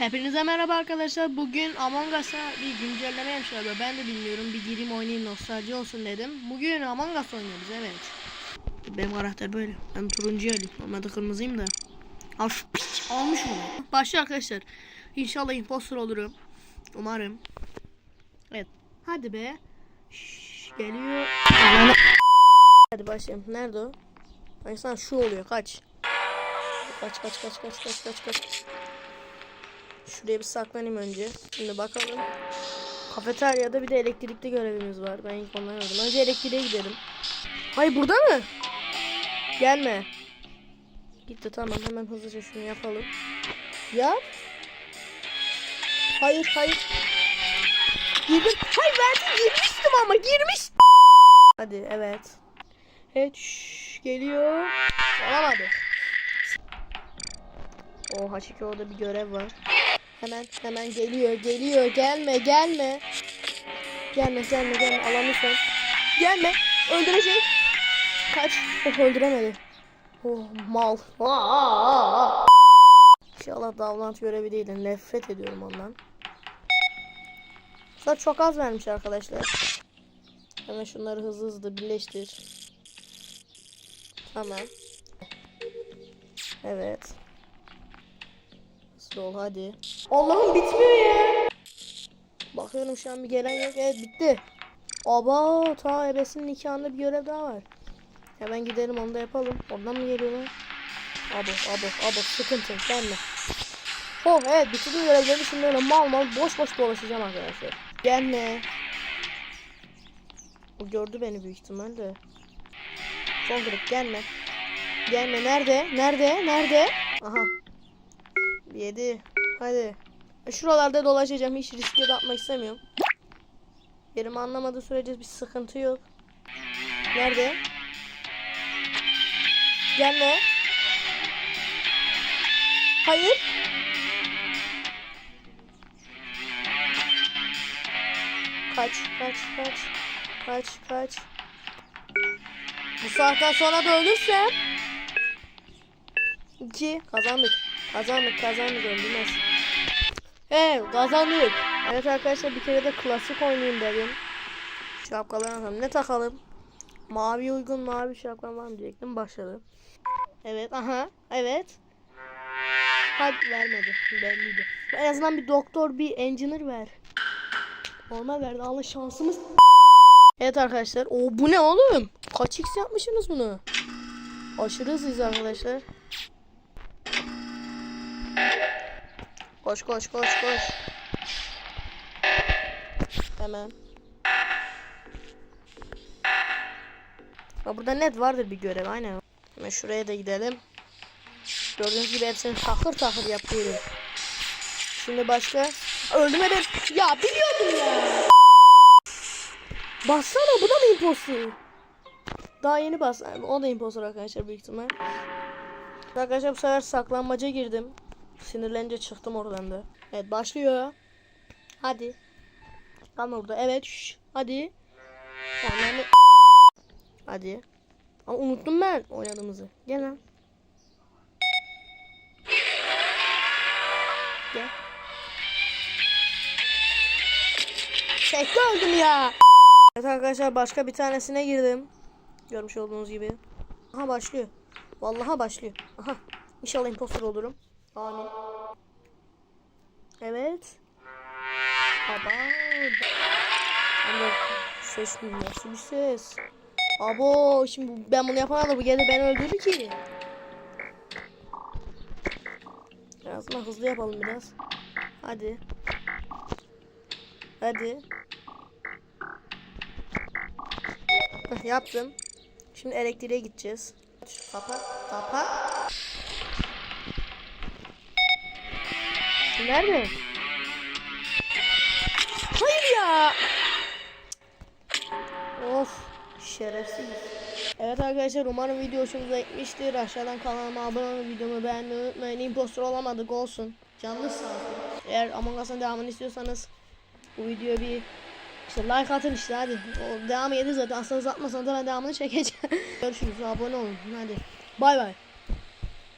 Hepinize merhaba arkadaşlar. Bugün Among Us'a bir güncelleme yapmışlar. Ben de bilmiyorum. Bir gireyim oynayayım nostalji olsun dedim. Bugün Among Us oynuyoruz evet. Benim karakter böyle. Ben turuncu alayım. Normalde kırmızıyım da. Al şu piç. Almış onu. Başlıyor arkadaşlar. İnşallah imposter olurum. Umarım. Evet. Hadi be. Şşş, geliyor. Hadi başlayalım. Nerede o? Ay sana şu oluyor. Kaç. Kaç kaç kaç kaç kaç kaç kaç. Şuraya bir saklanayım önce. Şimdi bakalım. Kafeteryada bir de elektrikli görevimiz var. Ben ilk onları aradım. Önce elektriğe gidelim. Hayır burada mı? Gelme. Gitti tamam hemen hızlıca şunu yapalım. Yap. Hayır hayır. Girdim. Hayır ben girmiştim ama girmiş. Hadi evet. Evet şş, geliyor. Olamadı. O H2 orada bir görev var. Hemen hemen geliyor geliyor gelme gelme. Gelme gelme gelme alamıyorsun. Gelme öldürecek. Kaç. Oh öldüremedi. Oh mal. Aa! İnşallah davlant görevi değil. Nefret ediyorum ondan. Sana çok az vermiş arkadaşlar. Hemen şunları hızlı hızlı birleştir. Tamam. Evet. Hızlı ol hadi. Allah'ım bitmiyor ya. Bakıyorum şu an bir gelen yok. Evet bitti. Aba ta ebesinin nikahında bir görev daha var. Hemen gidelim onu da yapalım. Oradan mı geliyorlar? Abo abo abo sıkıntı gelme. Oh evet bitirdim görevleri şimdi öyle mal mal boş boş dolaşacağım arkadaşlar. Gelme. O gördü beni büyük ihtimalle. Son gelme. Gelme nerede? Nerede? Nerede? Aha. Yedi. Hadi. E, Şuralarda dolaşacağım. Hiç riske de atmak istemiyorum. Yerimi anlamadığı sürece bir sıkıntı yok. Nerede? Gelme. Hayır. Kaç, kaç, kaç. Kaç, kaç. Bu saatten sonra da ölürsem. İki. Kazandık. Kazandık, kazandık. Öldürmez. Evet, kazandık. Evet arkadaşlar bir kere de klasik oynayayım dedim. Şapkaları atalım. Ne takalım? Mavi uygun mavi şapka var mı diyecektim. Başladı. Evet, aha. Evet. Hadi vermedi. Belliydi. En azından bir doktor, bir engineer ver. Normal verdi. Allah şansımız. Evet arkadaşlar. O bu ne oğlum? Kaç x yapmışsınız bunu? Aşırı hızlıyız arkadaşlar. Koş koş koş koş. Hemen. Ha, burada net vardır bir görev aynen. Hemen şuraya da gidelim. Gördüğünüz gibi hepsini takır takır yapıyorum. Şimdi başka. Öldüm ederim. Ya biliyordum ya. Bassana bu da mı imposter? Daha yeni bas. O da imposter arkadaşlar büyük ihtimal. Arkadaşlar bu sefer saklanmaca girdim. Sinirlenince çıktım oradan da. Evet başlıyor. Hadi. Kalma burada. Evet. Şş. Hadi. Yani. Hadi. Ama unuttum ben oynadığımızı. Gel lan. Tekte öldüm ya. Evet arkadaşlar başka bir tanesine girdim. Görmüş olduğunuz gibi. Aha başlıyor. Vallahi başlıyor. Aha. İnşallah impostor olurum. Amin. Evet. Baba. Ama ses mi? Nasıl bir ses? Abo şimdi ben bunu yapamadım. Bu gelir beni öldürdü ki. Biraz daha hızlı yapalım biraz. Hadi. Hadi. Heh, yaptım. Şimdi elektriğe gideceğiz. Kapat. Kapat. Nerede? Hayır ya. Of. Şerefsiz. Evet arkadaşlar umarım video hoşunuza gitmiştir. Aşağıdan kanalıma abone olun, videomu beğenmeyi unutmayın. Impostor olamadık olsun. Canlı olsun. Eğer Among Us'ın devamını istiyorsanız bu videoya bir işte like atın işte hadi. O devam edin zaten. Aslında atmasanız da ben devamını çekeceğim. Görüşürüz. Abone olun. Hadi. Bay bay.